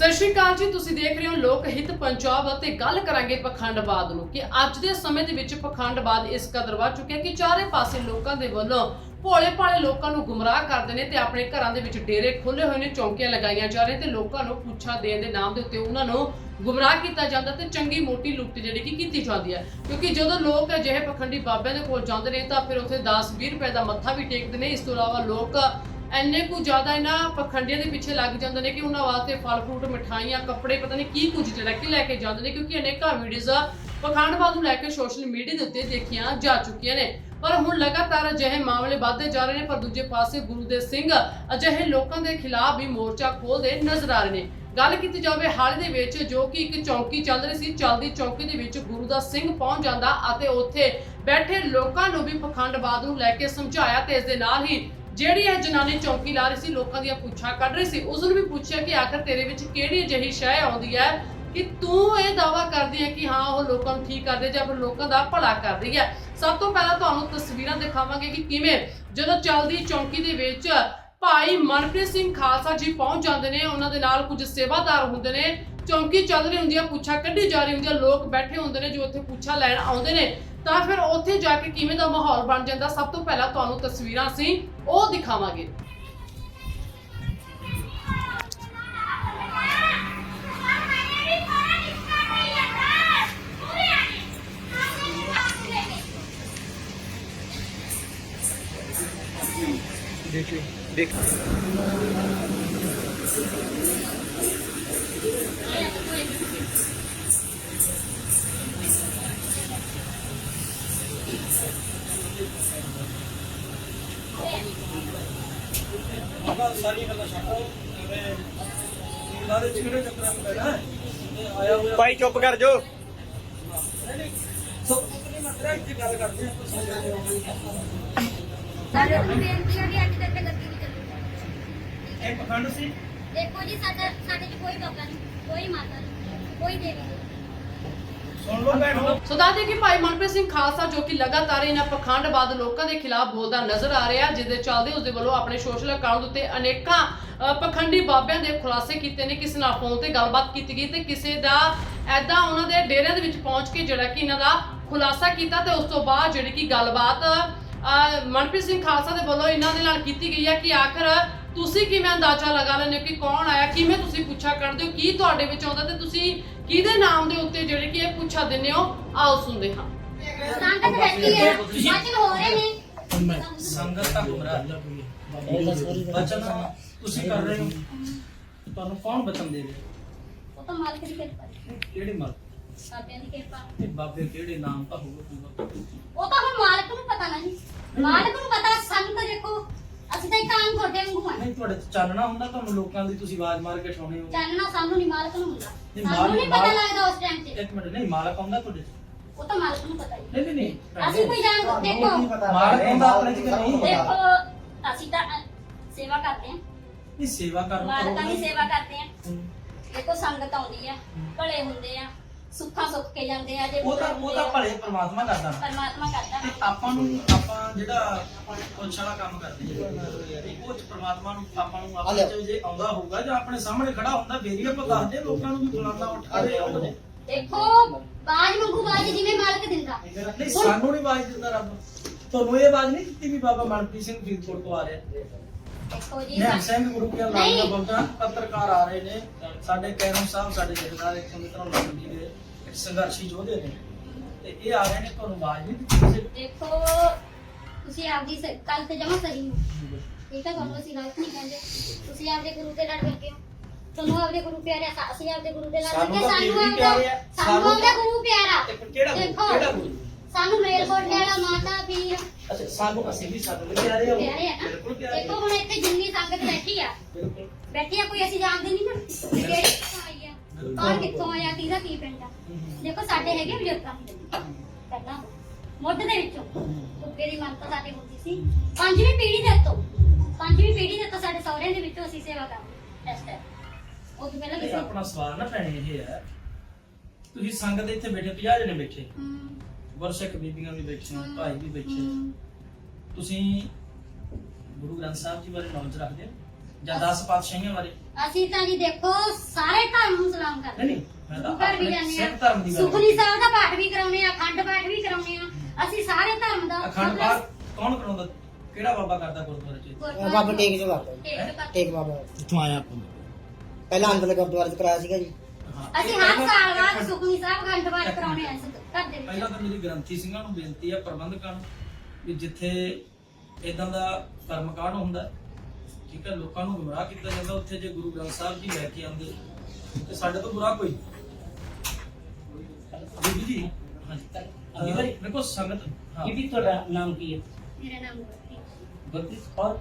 ਸਤਿ ਸ਼੍ਰੀ ਅਕਾਲ ਜੀ, ਤੁਸੀਂ ਦੇਖ ਰਹੇ ਹੋ ਲੋਕ ਹਿੱਤ ਪੰਜਾਬ ਅਤੇ ਗੱਲ ਕਰਾਂਗੇ ਪਖੰਡਵਾਦ ਨੂੰ, ਕਿ ਅੱਜ ਦੇ ਸਮੇਂ ਦੇ ਵਿੱਚ ਪਖੰਡਵਾਦ ਇਸ ਕਦਰ ਵੱਧ ਚੁੱਕਿਆ ਕਿ ਚਾਰੇ ਪਾਸੇ ਲੋਕਾਂ ਦੇ ਵੱਲੋਂ ਭੋਲੇ ਭਾਲੇ ਲੋਕਾਂ ਨੂੰ ਗੁੰਮਰਾਹ ਕਰਦੇ ਨੇ ਤੇ ਆਪਣੇ ਘਰਾਂ ਦੇ ਵਿੱਚ ਡੇਰੇ ਖੋਲੇ ਹੋਏ ਨੇ, ਚੌਂਕੀਆਂ ਲਗਾਈਆਂ ਜਾ ਰਹੀਆਂ ਤੇ ਲੋਕਾਂ ਨੂੰ ਪੁੱਛਾ ਦੇਣ ਦੇ ਨਾਮ ਦੇ ਉੱਤੇ ਉਹਨਾਂ ਨੂੰ ਗੁੰਮਰਾਹ ਕੀਤਾ ਜਾਂਦਾ ਤੇ ਚੰਗੀ ਮੋਟੀ ਲੁੱਟ ਜਿਹੜੀ ਕਿ ਕੀਤੀ ਜਾਂਦੀ ਹੈ। ਕਿਉਂਕਿ ਜਦੋਂ ਲੋਕ ਅਜਿਹੇ ਪਖੰਡੀ ਬਾਬਿਆਂ ਦੇ ਕੋਲ ਜਾਂਦੇ ਨੇ ਤਾਂ ਫਿਰ ਉੱਥੇ 10-20 ਰੁਪਏ ਦਾ ਮੱਥਾ ਵੀ ਟੇਕਦੇ ਨੇ, ਇਸ ਤੋਂ ਇਲਾਵਾ ਲੋਕ ਇੰਨੇ ਕੁ ਜ਼ਿਆਦਾ ਇਹਨਾਂ ਪਖੰਡੀਆਂ ਦੇ ਪਿੱਛੇ ਲੱਗ ਜਾਂਦੇ ਨੇ ਕਿ ਉਹਨਾਂ ਵਾਸਤੇ ਫਲ ਫਰੂਟ, ਮਿਠਾਈਆਂ, ਕੱਪੜੇ, ਪਤਾ ਨਹੀਂ ਕੀ ਕੁਝ ਜਿਹੜਾ ਕਿ ਲੈ ਕੇ ਜਾਂਦੇ ਨੇ ਕਿਉਂਕਿ ਅਨੇਕਾਂ ਵੀਡੀਓਜ਼ ਪਖੰਡਵਾਦ ਨੂੰ ਲੈ ਕੇ ਸੋਸ਼ਲ ਮੀਡੀਆ ਦੇ ਉੱਤੇ ਦੇਖੀਆਂ ਜਾ ਚੁੱਕੀਆਂ ਨੇ। ਪਰ ਹੁਣ ਲਗਾਤਾਰ ਅਜਿਹੇ ਮਾਮਲੇ ਵੱਧਦੇ ਜਾ ਰਹੇ ਨੇ, ਪਰ ਦੂਜੇ ਪਾਸੇ ਗੁਰੂ ਦੇ ਸਿੰਘ ਅਜਿਹੇ ਲੋਕਾਂ ਦੇ ਖਿਲਾਫ ਵੀ ਮੋਰਚਾ ਖੋਲਦੇ ਨਜ਼ਰ ਆ ਰਹੇ ਨੇ। ਗੱਲ ਕੀਤੀ ਜਾਵੇ ਹਾਲ ਦੇ ਵਿੱਚ, ਜੋ ਕਿ ਇੱਕ ਚੌਂਕੀ ਚੱਲ ਰਹੀ ਸੀ, ਚੱਲਦੀ ਚੌਂਕੀ ਦੇ ਵਿੱਚ ਗੁਰੂ ਦਾ ਸਿੰਘ ਪਹੁੰਚ ਜਾਂਦਾ ਅਤੇ ਉੱਥੇ ਬੈਠੇ ਲੋਕਾਂ ਨੂੰ ਵੀ ਪਖੰਡਵਾਦ ਨੂੰ ਲੈ ਕੇ ਸਮਝਾਇਆ ਤੇ ਇਸ ਦੇ ਨਾਲ ਹੀ ਜਿਹੜੀ ਇਹ ਜਨਾਨੀ ਚੌਂਕੀ ਲਾ ਰਹੀ ਸੀ, ਲੋਕਾਂ ਦੀਆਂ ਪੁੱਛਾਂ ਕੱਢ ਰਹੀ ਸੀ ਉਸ ਨੂੰ ਵੀ ਪੁੱਛਿਆ ਕਿ ਆਖਰ ਤੇਰੇ ਵਿੱਚ ਕਿਹੜੀ ਅਜਿਹੀ ਸ਼ੈ ਆਉਂਦੀ ਹੈ ਕਿ ਤੂੰ ਇਹ ਦਾਵਾ ਕਰਦੀ ਹੈ ਕਿ ਹਾਂ, ਉਹ ਲੋਕਾਂ ਨੂੰ ਠੀਕ ਕਰਦੇ ਜਾਂ ਫਿਰ ਲੋਕਾਂ ਦਾ ਭਲਾ ਕਰ ਰਹੀ ਹੈ। ਸਭ ਤੋਂ ਪਹਿਲਾਂ ਤੁਹਾਨੂੰ ਤਸਵੀਰਾਂ ਦਿਖਾਵਾਂਗੇ ਕਿ ਕਿਵੇਂ ਜਦੋਂ ਚੱਲਦੀ ਚੌਂਕੀ ਦੇ ਵਿੱਚ ਭਾਈ ਮਨਪ੍ਰੀਤ ਸਿੰਘ ਖਾਲਸਾ ਜੀ ਪਹੁੰਚ ਜਾਂਦੇ ਨੇ, ਉਹਨਾਂ ਦੇ ਨਾਲ ਕੁਝ ਸੇਵਾਦਾਰ ਹੁੰਦੇ ਨੇ ਚੌਂਕੀ ਚੱਲ ਰਹੀ ਹੁੰਦੀ ਆ ਪੁੱਛਾ ਕੱਢੀ ਜਾ ਰਹੀ ਹੁੰਦੀ ਆ ਲੋਕ ਬੈਠੇ ਹੁੰਦੇ ਨੇ ਜੋ ਉੱਥੇ ਪੁੱਛਾ ਲੈਣ ਆਉਂਦੇ ਨੇ ਤਾਂ ਫਿਰ ਉੱਥੇ ਜਾ ਕੇ ਕਿਵੇਂ ਦਾ ਮਾਹੌਲ ਬਣ ਜਾਂਦਾ ਸਭ ਤੋਂ ਪਹਿਲਾਂ ਤੁਹਾਨੂੰ ਤਸਵੀਰਾਂ ਅਸੀਂ ਉਹ ਦਿਖਾਵਾਂਗੇ देखिए देख ਸਾਰੀਆਂ ਗੱਲਾਂ ਛੱਡੋ ਜਿਵੇਂ ਇਹਨਾਂ ਦੇ ਚਿਹਰੇ ਚੱਕਰਾਂ ਨੂੰ ਪੈਣਾ ਤੇ ਆਇਆ ਹੋਇਆ ਭਾਈ ਚੁੱਪ ਕਰ ਜੋ ਸੋ ਆਪਣੀ ਮਾਤਰਾ ਵਿੱਚ ਗੱਲ ਕਰਦੇ ਆ ਤੁਸੀਂ ਜਿਹੜੇ ਹੋ। ਸਾਡੇ ਨੂੰ ਬੇਨਤੀ ਹੈ ਕਿ ਅੱਜ ਤੱਕ ਗੱਦੀ ਨਹੀਂ ਚੱਲਦੀ ਇਹ ਪਖੰਡ ਸੀ? ਦੇਖੋ ਜੀ ਸਾਡਾ ਸਾਡੇ 'ਚ ਕੋਈ ਬਾਬਾ ਨਹੀਂ ਕੋਈ ਮਾਤਾ ਨਹੀਂ ਕੋਈ ਦੇਵੀ ਨਹੀਂ। ਸੁਣ ਲਓ ਭੈਣੋ। ਸੋ ਦੱਸਦੇ ਕਿ ਭਾਈ ਮਨਪ੍ਰੀਤ ਸਿੰਘ ਖਾਲਸਾ ਜੋ ਕਿ ਲਗਾਤਾਰ ਇਹਨਾਂ ਪਖੰਡਵਾਦ ਲੋਕਾਂ ਦੇ ਖਿਲਾਫ ਬੋਲਦਾ ਨਜ਼ਰ ਆ ਰਿਹਾ ਜਿਸ ਦੇ ਚੱਲਦੇ ਉਸ ਦੇ ਵੱਲੋਂ ਆਪਣੇ ਸੋਸ਼ਲ ਅਕਾਊਂਟ ਉੱਤੇ ਅਨੇਕਾਂ ਅ, ਪਖੰਡੀ ਬਾਬਿਆਂ ਦੇ ਖੁਲਾਸੇ ਕੀਤੇ ਨੇ। ਕਿਸੇ ਨਾਲ ਫੋਨ ਤੇ ਗੱਲਬਾਤ ਕੀਤੀ ਗਈ ਤੇ ਕਿਸੇ ਦਾ ਐਦਾਂ ਉਹਨਾਂ ਦੇ ਡੇਰਿਆਂ ਦੇ ਵਿੱਚ ਪਹੁੰਚ ਕੇ ਜਿਹੜਾ ਕਿ ਇਹਨਾਂ ਦਾ ਖੁਲਾਸਾ ਕੀਤਾ ਤੇ ਉਸ ਤੋਂ ਬਾਅਦ ਜਿਹੜੀ ਕਿ ਗੱਲਬਾਤ ਅ, ਮਨਪ੍ਰੀਤ ਸਿੰਘ ਖਾਲਸਾ ਦੇ ਵੱਲੋਂ ਇਹਨਾਂ ਦੇ ਨਾਲ ਕੀਤੀ ਗਈ ਹੈ ਕਿ ਆਖਰ ਤੁਸੀਂ ਕਿਵੇਂ ਅੰਦਾਜ਼ਾ ਲਗਾ ਲੈਂਦੇ ਹੋ ਕਿ ਕੌਣ ਆਇਆ ਕਿਵੇਂ ਤੁਸੀਂ ਪੁੱਛਾ ਕਰਦੇ ਹੋ ਕੀ ਤੁਹਾਡੇ ਵਿੱਚ ਆਉਂਦਾ ਤੇ ਤੁਸੀਂ ਕਿਹਦੇ ਨਾਮ ਦੇ ਉੱਤੇ ਜਿਹੜੇ ਕਿ ਇਹ ਪੁੱਛਾ ਦਿੰਦੇ ਹੋ ਆਓ ਸੁਣਦੇ ਹਾਂ। ਸੰਗਤ ਬੈਠੀ ਹੈ ਵਚਨ ਹੋ ਰਹੇ ਨੇ। ਸੰਗਤ ਦਾ ਗੁਮਰਾਹ ਬਚਨ ਤੁਸੀਂ ਕਰ ਰਹੇ ਹੋ। ਤੁਹਾਨੂੰ ਕੌਣ ਬਚਨ ਦੇ ਰਿਹਾ? ਉਹ ਤਾਂ ਮਾਲਕ ਦੀ ਕਿਰਪਾ ਹੈ। ਕਿਹੜੇ ਮਰ ਬਾਬਿਆਂ ਦੀ ਕਿਰਪਾ ਇਹ ਬਾਬੇ ਕਿਹੜੇ ਨਾਮ ਤਾਂ ਹੋਊਗਾ ਪੂਰਾ? ਉਹ ਤਾਂ ਹੁਣ ਮਾਲਕ ਨੂੰ ਪਤਾ ਨਹੀਂ। ਮਾਲਕ ਨੂੰ ਪਤਾ ਸਾਨੂੰ ਤਾਂ ਦੇਖੋ। ਅਸੀਂ ਤਾਂ ਇੱਕ ਆਮ ਤੁਹਾਡੇ ਵਾਂਗੂ ਨਹੀਂ ਤੁਹਾਡੇ ਚ ਚਾਨਣਾ ਹੁੰਦਾ ਤੁਹਾਨੂੰ ਲੋਕਾਂ ਦੀ ਤੁਸੀਂ ਆਵਾਜ਼ ਮਾਰ ਕੇ ਠਾਉਣੇ ਹੋ। ਚਾਨਣਾ ਸਾਨੂੰ ਨਹੀਂ ਮਾਲਕ ਨੂੰ ਹੁੰਦਾ। ਨਹੀਂ, ਸਾਨੂੰ ਨਹੀਂ ਮਾਲਕ- ਪਤਾ ਲੱਗਦਾ ਉਸ ਟਾਈਮ ਤੇ। ਇੱਕ ਮਿੰਟ ਨਹੀਂ ਮਾਲਕ ਆਉਂਦਾ ਤੁਹਾਡੇ ਚ? ਉਹ ਤਾਂ ਮਾਲਕ ਨੂੰ ਪਤਾ ਹੀ ਨਹੀਂ ਨਹੀਂ ਨਹੀਂ ਅਸੀਂ ਕੋਈ ਜਾਣ ਦੇਖੋ। ਮਾਲਕ ਆਉਂਦਾ ਆਪਣੇ ਚ ਕਿ ਨਹੀਂ? ਦੇਖੋ ਅਸੀਂ ਤਾਂ ਅ, ਸੇਵਾ ਕਰਦੇ ਹਾਂ। ਨਹੀਂ ਸੇਵਾ ਕਰਨ ਮਾਲਕਾਂ ਦੀ ਸੇਵਾ ਕਰਦੇ ਹਾਂ। ਹੂੰ। ਦੇਖੋ ਸੰਗਤ ਆਉਂਦੀ ਆ ਭਲੇ ਹੁੰਦੇ ਆ। ਸੁੱਖਾਂ ਸੁੱਖ ਕੇ ਜਾਂਦੇ ਆ ਜੇ ਉਹ ਤਾਂ ਉਹ ਤਾਂ ਭਲੇ ਪ੍ਰਮਾਤਮਾ ਕਰਦਾ ਨਾ। ਪਰਮਾਤਮਾ ਕਰਦਾ ਤੇ ਆਪਾਂ ਨੂੰ ਆਪਾਂ ਜਿਹੜਾ ਪੁੱਛ ਵਾਲਾ ਕੰਮ ਕਰਦੇ ਹਾਂ ਉਹ ਚ ਪ੍ਰਮਾਤਮਾ ਨੂੰ ਆਪਾਂ ਨੂੰ ਆਪਣੇ ਚ ਜੇ ਆਉਂਦਾ ਹੋਊਗਾ ਜਾਂ ਆਪਣੇ ਸਾਹਮਣੇ ਖੜਾ ਹੁੰਦਾ ਫੇਰ ਹੀ ਆਪਾਂ ਦੱਸਦੇ ਹਾਂ ਲੋਕਾਂ ਨੂੰ ਵੀ ਫਲਾਣਾ ਉੱਠਾ ਦੇ ਆਉਂਦੇ ਦੇਖੋ ਬਾਜ ਮੰਗੂ ਬਾਜ ਜਿਵੇਂ ਮਾਲਕ ਦਿੰਦਾ। ਨਹੀਂ ਸਾਨੂੰ ਨਹੀਂ ਆਵਾਜ਼ ਦਿੰਦਾ ਰੱਬ। ਤੁਹਾਨੂੰ ਇਹ ਆਵਾਜ਼ ਨਹੀਂ ਦਿੱਤੀ ਵੀ ਬਾਬਾ ਮਨਪ੍ਰੀਤ ਸਿੰਘ ਫਰੀਦਕੋਟ ਤੋਂ ਆ ਰਿਹਾ। ਦੇਖੋ ਜੀ ਨਿਹੰਗ ਸਿੰਘ ਗੁਰੂ ਕੀ ਨਾਮ ਦਾ ਨਹੀਂ। ਬੋਲਦਾ ਪੱਤਰਕਾਰ ਆ ਰਹੇ ਨੇ। ਸਾਡੇ ਕੈਰਮ ਸਾਹਿਬ ਸਾਡੇ ਜਥੇਦਾਰ ਇੱਕ ਮਿੱਤਰਾਂ ਮੰਡੀ ਦੇ ਇੱਕ ਸੰਘਰਸ਼ੀ ਯੋਧੇ ਨੇ। ਤੇ ਇਹ ਆ ਰਹੇ ਨੇ ਤੁਹਾਨੂੰ ਆਵਾਜ਼ ਨਹੀਂ ਦਿੱਤੀ। ਕਿਸੇ ਨੇ? ਦੇਖੋ ਤੁਸੀਂ ਆਪਦੀ ਕੱਲ ਤੇ ਜਮਾ ਸਹੀ ਹੋ। ਠੀਕ ਹੈ ਤੁਹਾਨੂੰ ਅਸੀਂ ਗਲਤ ਨਹੀਂ ਕਹਿੰਦੇ। ਤੁਸੀਂ ਆਪਦੇ ਗੁਰੂ ਦੇ ਲੜ ਲੱਗੇ ਹੋ। ਤੁਹਾਨੂੰ ਆਪਦੇ ਗੁਰੂ ਪਿਆਰੇ ਆ, ਅਸੀਂ ਆਪਦੇ ਗੁਰੂ ਦੇ ਸਾਨੂੰ ਲੱਗੇ। ਤਾਂ ਸਾਨੂੰ ਪੀਰ ਵੀ ਆਪਦਾ ਪਿਆਰੇ ਆ, ਸਾਨੂੰ ਸਾਨੂੰ ਆਪਦਾ ਗੁਰੂ ਪਿਆਰਾ। ਤੇ ਫਿਰ ਕਿਹੜਾ ਗੁਰੂ? ਦੇਖੋ, ਕਿਹੜਾ ਗੁਰੂ? ਸਾਨੂੰ ਮੇਲਕੋਟ ਵਾਲਾ ਮਾਤਾ ਪੀਰ। ਅੱਛਾ ਸਾਨੂੰ ਅਸੀਂ ਵੀ ਸਾਨੂੰ ਵੀ ਪਿਆਰੇ ਆ। ਬਿਲਕੁਲ ਨਾ। ਪਿਆਰੇ ਦੇਖੋ ਹੁਣ ਇੱਥੇ ਜਿੰਨੀ ਸੰਗਤ ਬੈਠੀ ਆ। ਬਿਲਕੁਲ। ਬੈਠੀ ਆ ਕੋਈ ਅਸੀਂ ਜਾਣਦੇ ਨਹੀਂ ਨਾ। ਕਿਹੜੀ ਆ ਕੌਣ ਕਿੱਥੋਂ ਆਇਆ ਕਿਹਦਾ ਕੀ ਪਿੰਡ ਆ? ਦੇਖੋ ਸਾਡੇ ਹੈਗੇ ਬਜ਼ੁਰਗਾਂ ਦੇ ਪਹਿਲਾਂ ਮੁੱਢ ਦੇ ਵਿੱਚੋਂ। ਤੁੱਕੇ ਦੀ ਮੰਨਤਾ ਸਾਡੇ ਹੁੰਦੀ ਸੀ। ਪੰਜਵੀਂ ਪੀੜ੍ਹੀ ਦੇ ਤੋਂ ਪੰਜਵੀਂ ਪੀੜ੍ਹੀ ਦੇ ਤੋਂ ਸਾਡੇ ਸਹੁਰਿਆਂ ਦੇ ਵਿੱਚੋਂ ਅਸੀਂ ਸੇਵਾ ਕਰਦੇ ਇਸ ਟਾਈਮ ਉਹ ਤੋਂ ਪਹਿਲਾਂ ਇਹ ਕਿਸੇ ਆਪਣਾ ਸਵਾਲ ਨਾ ਭੈਣੇ ਇਹ ਹੈ ਤੁਸੀਂ ਸੰਗਤ ਇੱਥੇ ਬੈਠੇ 50 ਜਣੇ ਬੈਠੇ। ਹਮ, ਵਰਸ਼ਕ ਬੀਬੀਆਂ ਵੀ ਬੈਠੀਆਂ ਹਮ, ਭਾਈ ਵੀ ਬੈਠੇ। ਹਮ, ਤੁਸੀਂ ਗੁਰੂ ਗ੍ਰੰਥ ਸਾਹਿਬ ਜੀ ਬਾਰੇ ਨੌਲੇਜ ਰੱਖਦੇ ਹੋ? ਜਾਂ 10 ਪਾਤਸ਼ਾਹੀਆਂ ਬਾਰੇ? ਅਸੀਂ ਤਾਂ ਜੀ ਦੇਖੋ ਸਾਰੇ ਧਰਮ ਨੂੰ ਸਲਾਮ ਕਰਦੇ ਨਹੀਂ, ਮੈਂ ਤਾਂ ਗੁਰੂ ਘਰ ਵੀ ਆਪਣੇ ਜਾਂਦੇ ਸਿੱਖ ਧਰਮ ਦੀ ਆ ਗੱਲ ਸੁਖਨੀ ਸਾਹਿਬ ਦਾ ਪਾਠ ਵੀ ਕਰਾਉਂਦੇ ਆ ਅਖੰਡ ਪਾਠ ਵੀ ਕਰਾਉਂਦੇ ਆ ਅਸੀਂ ਸਾਰੇ ਧਰਮ ਦਾ ਅਖੰਡ ਪਾਠ ਕੌਣ ਕਰਾਉਂਦਾ? ਕਿਹੜਾ ਬਾਬਾ ਕਰਦਾ ਗੁਰਦੁਆਰੇ 'ਚ? ਗੁਰਦੁਆਰਾ ਬਾਬਾ ਟੇਕ ਜੋ ਕਰਦਾ ਟੇਕ। ਟੇਕ ਬਾਬਾ। ਕਿੱਥੋਂ ਆਇਆ ਆਪਾਂ? ਪਹਿਲਾਂ ਅੰਦਰ ਗੁਰਦੁਆਰੇ ਚ ਕਰਾਇਆ ਸੀਗਾ ਜੀ। ਅਸੀਂ ਹਰ ਸਾਲ ਬਾਅਦ ਸੁਖਨੀ ਸਾਹਿਬ ਅਖੰਡ ਪਾਠ ਕਰਾਉਂਦੇ ਆ ਇਸ ਘਰ ਦੇ ਪਹਿਲਾਂ ਤਾਂ ਮੇਰੀ ਗ੍ਰੰਥੀ ਸਿੰਘਾਂ ਨੂੰ ਬੇਨਤੀ ਹੈ ਪ੍ਰਬੰਧਕਾਂ ਨੂੰ ਵੀ ਜਿੱਥੇ ਇਦਾਂ ਦਾ ਕਰਮਕਾਂਡ ਹੁੰਦਾ ਹੈ, ਠੀਕ ਹੈ ਲੋਕਾਂ ਨੂੰ ਗੁੰਮਰਾਹ ਕੀਤਾ ਜਾਂਦਾ ਉੱਥੇ ਜੇ ਗੁਰੂ ਗ੍ਰੰਥ ਸਾਹਿਬ ਜੀ ਲੈ ਕੇ ਆਉਂਦੇ ਤੇ ਸਾਡੇ ਤੋਂ ਬੁਰਾ ਕੋਈ? ਬੀਬੀ ਜੀ? ਹਾਂਜੀ। ਬੀਬੀ ਜੀ। ਦੇਖੋ ਸੰਗਤ ਹਾਂ। ਬੀਬੀ ਤੁਹਾਡਾ ਨਾਮ ਕੀ ਹੈ? ਮੇਰਾ ਨਾਮ ਗੁਰਪ੍ਰੀਤ। ਕੌਰ?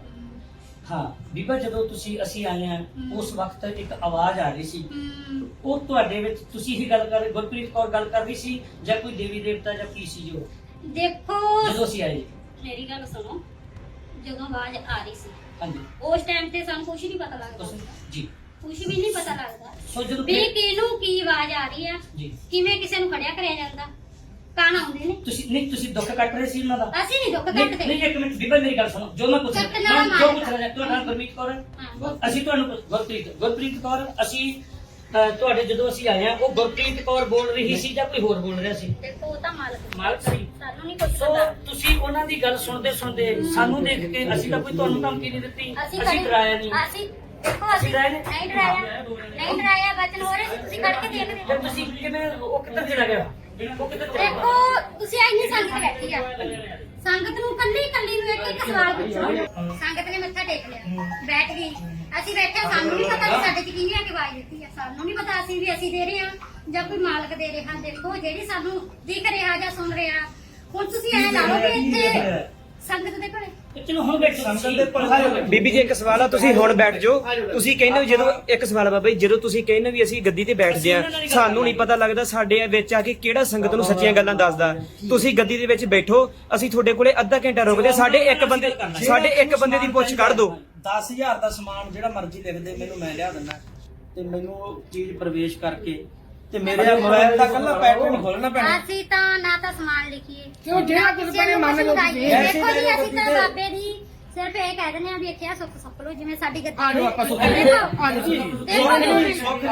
ਹਾਂ। ਬੀਬਾ ਜਦੋਂ ਤੁਸੀਂ ਅਸੀਂ ਆਏ ਹਾਂ ਉਸ ਵਕਤ ਇੱਕ ਆਵਾਜ਼ ਆ ਰਹੀ ਸੀ। ਉਹ ਤੁਹਾਡੇ ਵਿੱਚ ਤੁਸੀਂ ਹੀ ਗੱਲ ਕਰ ਰਹੇ ਗੁਰਪ੍ਰੀਤ ਕੌਰ ਗੱਲ ਕਰ ਰਹੀ ਸੀ ਜਾਂ ਕੋਈ ਦੇਵੀ ਦੇਵਤਾ ਜਾਂ ਕੀ ਸੀ ਜੋ ਦੇਖੋ ਜਦੋਂ ਅਸੀਂ ਆਏ। ਮੇਰੀ ਗੱਲ ਸੁਣੋ ਜਦੋਂ ਆਵਾਜ਼ ਆ ਰਹੀ ਸੀ ਹਾਂਜੀ। ਉਸ ਟਾਈਮ ਤੇ ਸਾਨੂੰ ਕੁਝ ਨਹੀਂ ਪਤਾ ਲੱਗਦਾ। ਤੁਸੀਂ ਜੀ। ਕੁਝ ਵੀ ਨਹੀਂ ਪਤਾ ਲੱਗਦਾ। ਸੋ ਜਦੋਂ ਵੀ ਫਿਰ- ਕਿਹਨੂੰ ਕੀ ਆਵਾਜ਼ ਆ ਰਹੀ ਆ ਜੀ। ਕਿਵੇਂ ਕਿਸੇ ਨੂੰ ਖੜਿਆ ਕਰਿਆ ਜਾਂਦਾ। ਕਾਣ ਆਉਂਦੇ ਨੇ। ਤੁਸੀਂ ਨਹੀਂ ਤੁਸੀਂ ਦੁੱਖ ਕੱਟ ਰਹੇ ਸੀ ਉਹਨਾਂ ਦਾ। ਅਸੀਂ ਨਹੀਂ ਦੁੱਖ ਨਹੀਂ ਕੱਟਦੇ। ਨਹੀਂ, ਇੱਕ ਮਿੰਟ ਬੀਬਾ ਮੇਰੀ ਗੱਲ ਸੁਣੋ। ਜੋ ਮੈਂ ਪੁੱਛ ਕੱਟਣ ਰਿਹਾ ਵਾਲਾ ਮੈਂ ਜੋ ਮਾਲਕ। ਪੁੱਛ ਰਿਹਾ ਤੁਹਾਡਾ ਨਾਮ ਗੁਰਮੀਤ ਕੌਰ ਹੈ। ਹਾਂ, ਗੁਰ- ਅਸੀਂ ਤੁਹਾਨੂੰ ਪੁੱਛ- ਗੁਰਪ੍ਰੀਤ ਗੁਰਪ੍ਰੀਤ ਕੌਰ ਅਸੀਂ ਅਹ, ਤੁਹਾਡੇ ਜਦੋਂ ਅਸੀਂ ਆਏ ਹਾਂ ਉਹ ਗੁਰਪ੍ਰੀਤ ਕੌਰ ਬੋਲ ਰਹੀ ਸੀ ਜਾਂ ਕੋਈ ਹੋਰ ਬੋਲ ਰਿਹਾ ਸੀ? ਦੇਖੋ ਉਹ ਤਾਂ ਮਾਲਕ ਮਾਲਕ ਸੀ। ਸਾਨੂੰ ਨਹੀਂ ਕੁਝ ਸੋ ਪਤਾ। ਤੁਸੀਂ ਉਹਨਾਂ ਦੀ ਗੱਲ ਸੁਣਦੇ ਸੁਣਦੇ ਸਾਨੂੰ ਦੇਖ ਕੇ ਅਸੀਂ ਤਾਂ ਕੋਈ ਤੁਹਾਨੂੰ ਧਮਕੀ ਨਹੀਂ ਦਿੱਤੀ। ਅਸੀਂ ਅਸੀਂ ਨਹੀਂ। ਅਸੀਂ ਦੇਖੋ ਅਸੀਂ ਡਰਾਇਆ ਨਹੀਂ? ਨਹੀਂ ਡਰਾਇਆ। ਨਹੀਂ ਡਰਾਇਆ ਬਚਨ ਹੋ ਰਹੇ ਸੀ ਤੁਸੀਂ ਖੜ ਕੇ ਦੇਖਦੇ ਤੇ ਤੁਸੀਂ ਕਿਵੇਂ ਉਹ ਕਿੱਧਰ ਚਲਾ ਗਿਆ? ਉਹ ਕਿੱਧਰ ਚਲਾ ਦੇਖੋ ਤੁਸੀਂ ਇੰਨੀ ਸੰਗਤ ਬੈਠੀ ਆ। ਸੰਗਤ ਨੂੰ ਕੱਲੀ ਕੱਲੀ ਨੂੰ ਇੱਕ ਇੱਕ ਸਵਾਲ ਪੁੱਛੋ। ਸੰਗਤ ਨੇ ਮੱਥਾ ਟੇਕ ਲਿਆ। ਬੈਠ ਗਈ। ਅਸੀਂ ਬੈਠੇ ਸਾਨੂੰ ਨਹੀਂ ਪਤਾ ਵੀ ਸਾਡੇ ਚ ਆ ਕੇ ਆ ਸਾਨੂੰ ਨਹੀਂ ਪਤਾ ਅਸੀਂ ਵੀ ਅਸੀਂ ਦੇ ਰਹੇ ਹਾਂ ਜਾਂ ਕੋਈ ਮਾਲਕ ਦੇ ਰਿਹਾ ਦੇਖੋ ਜਿਹੜੀ ਸਾਨੂੰ ਦਿਖ ਰਿਹਾ ਜਾਂ ਸੁਣ ਰਿਹਾ। ਹੁਣ ਤੁਸੀਂ ਐ ਲਾ ਲਓ ਵੀ ਇੱਥੇ ਸੰਗਤ ਦੇ ਭਲੇ ਤੇ ਚਲੋ ਹੁਣ ਬੈਠੋ ਸੰਗਤ ਦੇ ਪਰ ਬੀਬੀ ਜੀ ਇੱਕ ਸਵਾਲ ਆ ਤੁਸੀਂ ਹੁਣ ਬੈਠ ਜਾਓ। ਤੁਸੀਂ ਕਹਿੰਦੇ ਹੋ ਜਦੋਂ ਇੱਕ ਸਵਾਲ ਆ ਬਾਬਾ ਜੀ ਜਦੋਂ ਤੁਸੀਂ ਕਹਿੰਦੇ ਹੋ ਵੀ ਅਸੀਂ ਗੱਦੀ ਤੇ ਬੈਠਦੇ ਆ ਸਾਨੂੰ ਨਹੀਂ ਪਤਾ ਲੱਗਦਾ ਸਾਡੇ ਵਿੱਚ ਆ ਕੇ ਕਿਹੜਾ ਸੰਗਤ ਨੂੰ ਸੱਚੀਆਂ ਗੱਲਾਂ ਦੱਸਦਾ। ਤੁਸੀਂ ਗੱਦੀ ਦੇ ਵਿੱਚ ਬੈਠੋ ਅਸੀਂ ਤੁਹਾਡੇ ਕੋਲੇ ਅੱਧਾ ਘੰਟਾ ਰੁਕਦੇ ਸਾਡੇ ਇੱਕ ਬੰਦੇ ਸਾਡੇ ਇੱਕ ਬੰਦੇ ਦੀ ਪੁੱਛ ਕੱਢ ਦਿਓ 10000 ਦਾ ਸਮਾਨ ਜਿਹੜਾ ਮਰਜ਼ੀ ਲਿਖ ਦੇ ਮੈਨੂੰ ਮੈਂ ਲਿਆ ਦਿੰਦਾ। ਤੇ ਮੈਨੂੰ ਉਹ ਚੀਜ਼ ਪ੍ਰਵੇਸ਼ ਕਰਕੇ ਤੇ ਮੇਰੇ ਮੋਬਾਈਲ ਦਾ ਕੱਲਾ ਪੈਟਰਨ ਖੋਲਣਾ ਪੈਣਾ। ਅਸੀਂ ਤਾਂ ਨਾ ਤਾਂ ਸਮਾਨ ਲਿਖੀਏ। ਕਿਉਂ? ਜਿਹੜਾ ਕੁਝ ਬਣੇ ਮੰਨ ਲਓ ਤੁਸੀਂ। ਦੇਖੋ ਜੀ ਅਸੀਂ ਤਾਂ ਬਾਬੇ ਦੀ ਸਿਰਫ ਇਹ ਕਹਿ ਦਿੰਦੇ ਆ ਵੀ ਇੱਥੇ ਆ ਸੁੱਖ ਸੱਪ ਲੋ ਜਿਵੇਂ ਸਾਡੀ ਗੱਦੀ ਆ ਜਾਓ ਆਪਾਂ ਸੁੱਖ ਦੇਖੋ, ਦੇਖੋ। ਦੇਖੋ,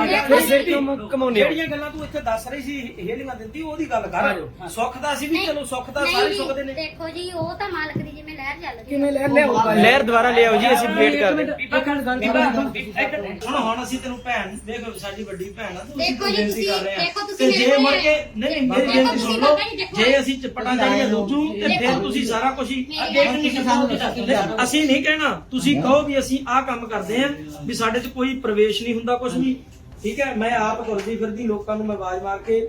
ਦੇਖੋ ਫਿਰ ਜੀ, ਕਿਉਂ ਕਮਾਉਂਦੇ ਹੋ? ਜਿਹੜੀਆਂ ਗੱਲਾਂ ਤੂੰ ਇੱਥੇ ਦੱਸ ਰਹੀ ਸੀ ਹੇਲੀਆਂ ਦਿੰਦੀ ਉਹਦੀ ਗੱਲ ਕਰ। ਸੁੱਖ ਦਾ ਸੀ ਵੀ ਚਲੋ ਸੁੱਖ ਦਾ ਨਹੀਂ ਸਾਰੇ ਸੁੱਖ ਦੇ ਨੇ। ਦੇਖੋ ਜੀ ਉਹ ਤਾਂ ਮਾਲਕ ਦੀ ਜਿਵੇਂ ਲਹਿਰ ਚੱਲ ਰਹੀ ਕਿਵੇਂ ਲੈ ਲਿਆਓ? ਲਹਿਰ ਦੁਬਾਰਾ ਲਿਆਓ ਜੀ ਅਸੀਂ ਵੇਟ ਕਰਦੇ ਬੀਬਾ ਗੱਲ ਗੱਲ ਹੁਣ ਹੁਣ ਅਸੀਂ ਤੈਨੂੰ ਭੈਣ ਦੇਖ ਸਾਡੀ ਵੱਡੀ ਭੈਣ ਆ ਤੂੰ ਦੇਖੋ ਜੀ, ਬੇਨਤੀ ਕਰ ਤੁਸੀਂ- ਰਹੇ ਆ। ਦੇਖੋ ਤੁਸੀਂ ਤੇ ਜੇ ਮੇਰੇ ਮੁੜ ਕੇ ਨਹੀਂ ਨਹੀਂ ਮੇਰੀ ਦੇਖੋ ਬੇਨਤੀ ਤੁਸੀਂ ਸੁਣ। ਲਓ ਬਾਬਾ ਜੀ, ਦੇਖੋ। ਜੇ ਅਸੀਂ ਚਪਟਾਂ ਜਾਣੀਆਂ ਦੋਜੂ ਤੇ ਫਿਰ। ਤੁਸੀਂ ਸਾਰਾ ਕੁਝ ਹੀ ਮੇਰੀ ਦੇਖ। ਨਹੀਂ ਸਾਨੂੰ ਅਸੀਂ ਨਹੀਂ ਕਹਿਣਾ। ਤੁਸੀਂ ਕਹੋ ਵੀ ਅਸੀਂ ਆਹ ਕੰਮ ਕਰਦੇ ਆਂ ਵੀ ਸਾਡੇ 'ਚ ਕੋਈ ਪ੍ਰਵੇਸ਼ ਨਹੀਂ ਹੁੰਦਾ ਕੁਝ ਵੀ। ਠੀਕ ਹੈ? ਮੈਂ ਆਪ ਤੁਰਦੀ ਫਿਰਦੀ ਲੋਕਾਂ ਨੂੰ ਮੈਂ ਆਵਾਜ਼ ਮਾਰ ਕੇ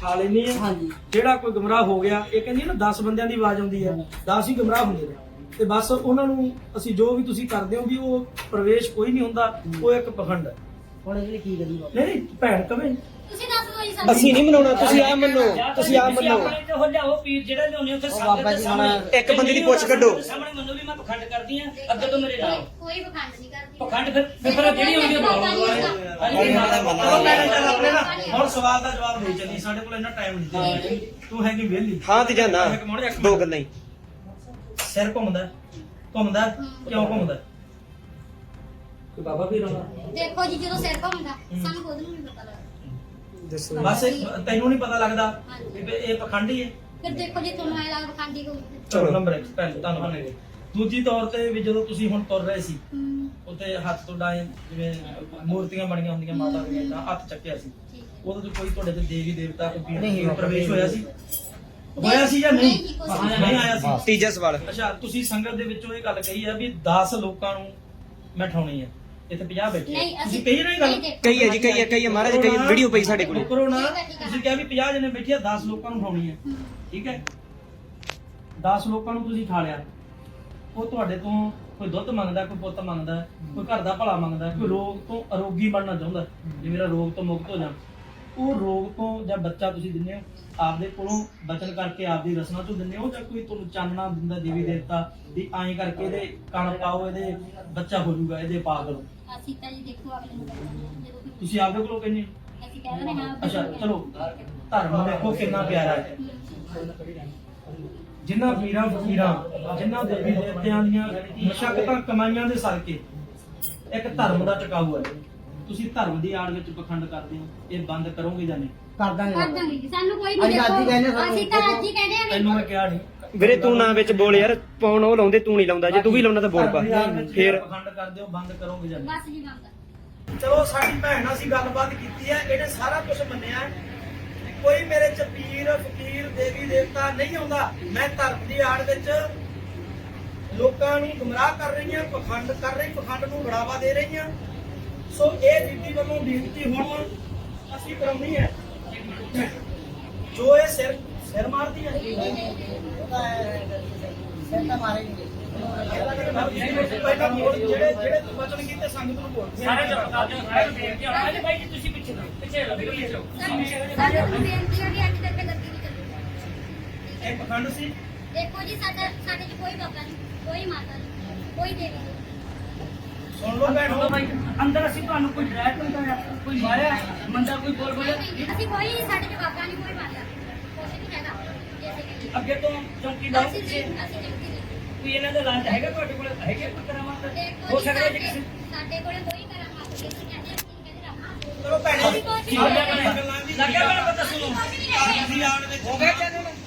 ਖਾ ਲੈਣੀ ਆ ਜਿਹੜਾ ਕੋਈ ਗੁੰਮਰਾਹ ਹੋ ਗਿਆ ਇਹ ਕਹਿੰਦੀ ਨਾ 10 ਬੰਦਿਆਂ ਦੀ ਆਵਾਜ਼ ਆਉਂਦੀ ਹੈ। 10 ਹੀ ਗੁੰਮਰਾਹ ਹੁੰਦੇ ਨੇ। ਤੇ ਬਸ ਉਹਨਾਂ ਨੂੰ ਅਸੀਂ ਜੋ ਵੀ ਤੁਸੀਂ ਕਰਦੇ ਹੋ ਵੀ ਉਹ ਪ੍ਰਵੇਸ਼ ਕੋਈ ਨਹੀਂ ਹੁੰਦਾ ਉਹ ਇੱਕ ਪਖੰਡ ਹੈ। ਹੁਣ ਇਹਦੇ ਲਈ ਕੀ ਕਰੀ ਬਾਬਾ ਨਹੀਂ ਨਹੀਂ ਭੈਣ ਕਵੇਂ। ਤੁਸੀਂ ਦੱਸ ਦਿਓ ਜੀ ਸਾਨੂੰ। ਅਸੀਂ ਨਹੀਂ ਮਨਾਉਣਾ ਤੁਸੀਂ ਆ ਮੰਨੋ ਤੁਸੀਂ ਆ ਮੰਨੋ। ਆਪਣੇ ਤੇ ਹੋ ਲਿਆਓ ਪੀਰ ਜਿਹੜਾ ਲਿਆਉਣੇ ਉੱਥੇ ਉਹ ਸੰਗਤ ਬਾਬਾ ਦੇ ਜੀ ਸਾਹਮਣੇ ਹੁਣ ਇੱਕ ਬੰਦੇ ਦੀ ਪੁੱਛ ਕੱਢੋ। ਸਾਹਮਣੇ ਮੰਨੋ ਵੀ ਮੈਂ ਪਖੰਡ ਕਰਦੀ ਆ ਅੱਗੇ ਤੋਂ ਮੇਰੇ ਨਾਲ। ਕੋਈ- ਪਖੰਡ ਨਹੀਂ ਕਰਦੀ। ਪਖੰਡ ਫਿਰ ਫਿਰ ਫਿਰ ਜਿਹੜੀ ਹੁੰਦੀ ਆ ਹੁਣ ਸਵਾਲ ਦਾ ਜਵਾਬ ਦੇ ਚੱਲੀ ਸਾਡੇ ਕੋਲ ਇੰਨਾ ਟਾਈਮ ਨਹੀਂ ਤੂੰ ਹੈਗੀ ਵਿਹਲੀ। ਹਾਂ ਤੇ ਜਾਨਾ ਇੱਕ ਮਿੰਟ, ਇੱਕ ਦੋ। ਗੱਲਾਂ ਹੀ। ਸਿਰ ਘੁੰਮਦਾ ਘੁੰਮਦਾ ਕਿਉਂ ਘੁੰਮਦਾ ਕੋਈ ਬਾਬਾ ਵੀ ਰੋਣਾ ਦੇਖੋ ਜੀ ਜਦੋਂ ਸਿਰ ਘੁੰਮਦਾ ਸਾਨੂੰ ਖੁਦ ਨੂੰ ਨਹੀਂ ਪਤਾ ਲੱਗਦਾ। ਦੱਸੋ। ਬਸ ਇਹ- ਤੈਨੂੰ ਨਹੀਂ ਪਤਾ ਲੱਗਦਾ ਵੀ ਇਹ ਪਖੰਡੀ ਹੈ? ਫਿਰ ਦੇਖੋ ਜੀ ਤੁਹਾਨੂੰ ਐ ਲੱਗਦਾ ਪਖੰਡੀ ਹੋਊ। ਚਲੋ ਨੰਬਰ 1 ਪਹਿਲੇ ਧੰਨਵਾਦ ਦੂਜੀ ਤੌਰ ਤੇ ਵੀ ਜਦੋਂ ਤੁਸੀਂ ਹੁਣ ਤੁਰ ਰਹੇ ਸੀ ਹਮ, ਉੱਤੇ ਹੱਥ ਤੋਂ ਡਾਏ ਜਿਵੇਂ ਮੂਰਤੀਆਂ ਬਣੀਆਂ ਹੁੰਦੀਆਂ ਮਾਤਾ ਦੀਆਂ ਤਾਂ ਹੱਥ ਚੱਕਿਆ ਸੀ। ਠੀਕ ਹੈ। ਉਦੋਂ ਤੋਂ ਕੋਈ ਤੁਹਾਡੇ ਤੇ ਦੇਵੀ ਦੇਵਤਾ ਕੋਈ ਨਹੀਂ, ਪੀਰ ਪ੍ਰਵੇਸ਼ ਹੋਇਆ ਸੀ? ਹੋਇਆ ਸੀ ਜਾਂ ਨਹੀਂ ਨਹੀਂ, ਕੁਛ ਹਾਂ, ਨਹੀਂ। ਨਹੀਂ ਆਇਆ ਸੀ। ਤੀਜਾ ਸਵਾਲ। ਅੱਛਾ ਤੁਸੀਂ ਸੰਗਤ ਦੇ ਵਿੱਚੋਂ ਇਹ ਗੱਲ ਕਹੀ ਆ ਵੀ 10 ਲੋਕਾਂ ਨੂੰ ਮੈਂ ਠਾਉਣੀ ਆ ਇੱਥੇ 50 ਬੈਠੇ ਨਹੀਂ, ਆ। ਅਸੀਂ- ਤੁਸੀਂ ਕਹੀ ਨਾ ਇਹ ਗੱਲ। ਨਹੀਂ, ਦੇਖੋ। ਕਈ ਹੈ ਜੀ ਕਈ ਹੈ ਕਈ ਹੈ। ਮਹਾਰਾਜ ਕਈ ਵੀਡੀਓ ਪਈ ਸਾਡੇ ਕੋਲੇ। ਮੁਕਰੋ ਨਾ ਠੀਕ ਹੈ, ਠੀਕ ਹੈ। ਤੁਸੀਂ ਕਿਹਾ ਵੀ 50 ਜਣੇ ਬੈਠੇ ਆ 10 ਲੋਕਾਂ ਨੂੰ ਆ ਹਮ, ਠੀਕ ਹੈ? 10 ਲੋਕਾਂ ਨੂੰ ਤੁਸੀਂ ਠਾ ਲਿਆ। ਉਹ ਤੁਹਾਡੇ ਤੋਂ ਕੋਈ ਦੁੱਧ ਮੰਗਦਾ ਕੋਈ ਪੁੱਤ ਮੰਗਦਾ ਕੋਈ ਘਰ ਦਾ ਭਲਾ ਮੰਗਦਾ ਕੋਈ ਰੋਗ ਤੋਂ ਅਰੋਗੀ ਬਣਨਾ ਚਾਹੁੰਦਾ। ਜੇ ਮੇਰਾ ਰੋਗ ਤੋਂ ਮੁਕਤ ਹੋ ਜਾ ਉਹ ਰੋਗ ਤੋਂ ਜਾਂ ਬੱਚਾ ਤੁਸੀਂ ਦਿੰਦੇ ਹੋ ਆਪਦੇ ਕੋਲੋਂ ਬਚਨ ਕਰਕੇ ਆਪਦੀ ਰਸਨਾ ਤੋਂ ਦਿੰਦੇ ਹੋ ਜਾਂ ਕੋਈ ਤੁਹਾਨੂੰ ਚਾਨਣਾ ਦਿੰਦਾ ਦੇਵੀ ਦੇਵਤਾ ਵੀ ਐਂ ਕਰਕੇ ਇਹਦੇ ਕਣ ਪਾਓ ਇਹਦੇ ਬੱਚਾ ਹੋ ਜਾਊਗਾ ਇਹਦੇ ਪਾਗਲ। ਅਸੀਂ ਤਾਂ ਜੀ ਦੇਖੋ ਅਗਲੇ ਨੂੰ ਕਹਿੰਦੇ ਹਾਂ, ਜਦੋਂ ਕੋਈ- ਤੁਸੀਂ ਆਪਦੇ ਕੋਲੋਂ ਕਹਿੰਦੇ ਹੋ? ਅਸੀਂ ਕਹਿ ਦਿੰਦੇ ਹਾਂ ਅੱਛਾ ਚਲੋ ਧਰਮ ਦੇਖੋ ਕਿੰਨਾ ਪਿਆਰਾ ਹੈ। ਜਿਨ੍ਹਾਂ ਪੀਰਾਂ ਫਕੀਰਾਂ ਜਿਨ੍ਹਾਂ ਦੇਵੀ ਦੇਵਤਿਆਂ ਦੀਆਂ ਮਸ਼ਕਤਾਂ ਕਮਾਈਆਂ ਦੇ ਸਦਕੇ ਇੱਕ ਧਰਮ ਦਾ ਟਿਕਾਊ ਹੈ। ਤੁਸੀਂ ਧਰਮ ਦੀ ਆੜ ਵਿੱਚ ਪਖੰਡ ਕਰਦੇ ਹੋ ਇਹ ਬੰਦ ਕਰੋਗੇ ਜਾਂ ਨਹੀਂ? ਕਰ ਦਾਂਗੇ। ਕਰ ਦਾਂਗੇ ਜੀ ਸਾਨੂੰ ਕੋਈ ਅਸੀਂ ਨਹੀਂ ਅੱਜ ਹੀ ਕਹਿੰਦੇ ਸਾਨੂੰ ਅਸੀਂ ਤਾਂ ਅੱਜ ਹੀ ਕਹਿੰਦੇ ਆ ਤੈਨੂੰ ਮੈਂ ਕਿਹਾ ਨਹੀਂ। ਵੀਰੇ ਤੂੰ ਨਾ ਵਿੱਚ ਬੋਲ ਯਾਰ ਪਾਉਣ ਉਹ ਲਾਉਂਦੇ ਤੂੰ ਨਹੀਂ ਲਾਉਂਦਾ ਜੇ ਤੂੰ ਵੀ ਲਾਉਣਾ ਤਾਂ ਬੋਲ ਪਾ ਫੇਰ ਪਖੰਡ ਕਰਦੇ ਹੋ ਬੰਦ ਕਰੋਗੇ ਜਾਂ ਨਹੀਂ? ਬਸ ਜੀ ਬੰਦ। ਚਲੋ ਸਾਡੀ ਭੈਣ ਨਾਲ ਅਸੀਂ ਗੱਲਬਾਤ ਕੀਤੀ ਹੈ ਇਹਨੇ ਸਾਰਾ ਕੁਝ ਮੰਨਿਆ ਕੋਈ ਮੇਰੇ ਚ ਪੀਰ ਫਕੀਰ ਦੇਵੀ ਦੇਵਤਾ ਨਹੀਂ ਆਉਂਦਾ। ਮੈਂ ਧਰਮ ਦੀ ਆੜ ਵਿੱਚ ਲੋਕਾਂ ਨੂੰ ਗੁੰਮਰਾਹ ਕਰ ਰਹੀ ਹਾਂ ਪਖੰਡ ਕਰ ਰਹੀ ਪਖੰਡ ਨੂੰ ਬੜਾਵਾ ਦੇ ਰਹੀ ਹਾਂ। ਸੋ ਇਹ ਬੀਬੀ ਵੱਲੋਂ ਬੇਨਤੀ ਹੁਣ ਅਸੀਂ ਕਰਾਉਣੀ ਹੈ। ਜੋ ਇਹ ਸਿਰ ਸਿਰ ਮਾਰਦੀ ਹੈ। ਸੈਂਟਾ ਮਾਰੇਂਗੇ ਪਹਿਲਾਂ ਬੋਲ ਜਿਹੜੇ ਜਿਹੜੇ ਵਚਨ ਕੀਤੇ ਸੰਗਤ ਨੂੰ ਬੋਲ ਸਾਰੇ ਬੇਨਤੀ ਆ। ਅਜੇ ਭਾਈ ਜੀ ਤੁਸੀਂ ਪਿੱਛੇ ਪਿੱਛੇ ਰਹੋ ਪਿੱਛੇ ਰਹੋ ਸਾਨੂੰ ਬੇਨਤੀ ਹੈ ਕਿ ਅੱਜ ਤੱਕ ਗੱਦੀ ਨਹੀਂ ਚੱਲਦੀ ਇਹ ਪਖੰਡ ਸੀ। ਦੇਖੋ ਜੀ ਸਾਡਾ ਸਾਡੇ 'ਚ ਕੋਈ ਬਾਬਾ ਨਹੀਂ ਕੋਈ ਮਾਤਾ ਨਹੀਂ ਕੋਈ ਦੇਵੀ ਸੁਣ ਲਓ ਭੈਣੋ। ਚਲੋ ਭਾਈ ਅੰਦਰ ਅਸੀਂ ਤੁਹਾਨੂੰ ਕੋਈ ਡਰਾਈਵ ਕੋਈ ਕਰਿਆ ਕੋਈ ਮਾਰਿਆ ਮੰਦਾ ਕੋਈ ਬੋਲ ਬੋਲਿਆ? ਅਸੀਂ ਕੋਈ ਸਾਡੇ ਨਹੀਂ ਕੋਈ ਕੁਛ ਨਹੀਂ ਹੈਗਾ। ਅੱਗੇ ਤੋਂ ਚੌਕੀਦਾਰ ਅਸੀਂ ਪਿੱਛੇ ਨਹੀਂ- ਅਸੀਂ ਜੰਗੀ ਨਹੀਂ ਕੋਈ ਇਹਨਾਂ ਦਾ ਇਲਾਜ ਹੈਗਾ ਤੁਹਾਡੇ ਕੋਲ? ਹੈਗੇ ਕੋਈ ਕਰਾਮਾਤ? ਦੇਖੋ ਹੋ ਜੀ, ਸਕਦਾ ਜੀ ਸਾਡੇ- ਕਿਸੇ ਸਾਡੇ ਕੋਲੇ ਕੋਈ ਕਰਾਮਾਤ ਨਹੀਂ ਅਸੀਂ ਕਹਿੰਦੇ ਅਸੀਂ ਕਹਿੰਦੇ ਰੱਬ ਚਲੋ ਭੈਣੋ ਅਸੀਂ ਕੁਛ ਨਹੀਂ ਲੱਗਿਆ ਹੈਗੇ। ਮੈਨੂੰ ਲੱਗਿਆ ਮੈਨੂੰ ਪਤਾ ਸੁਣੋ। ਅਸੀਂ ਕੁਛ ਨਹੀਂ ਹੈਗੇ। ਤੁਸੀਂ ਆਣ ਵਿੱਚ ਹੋ ਗਿਆ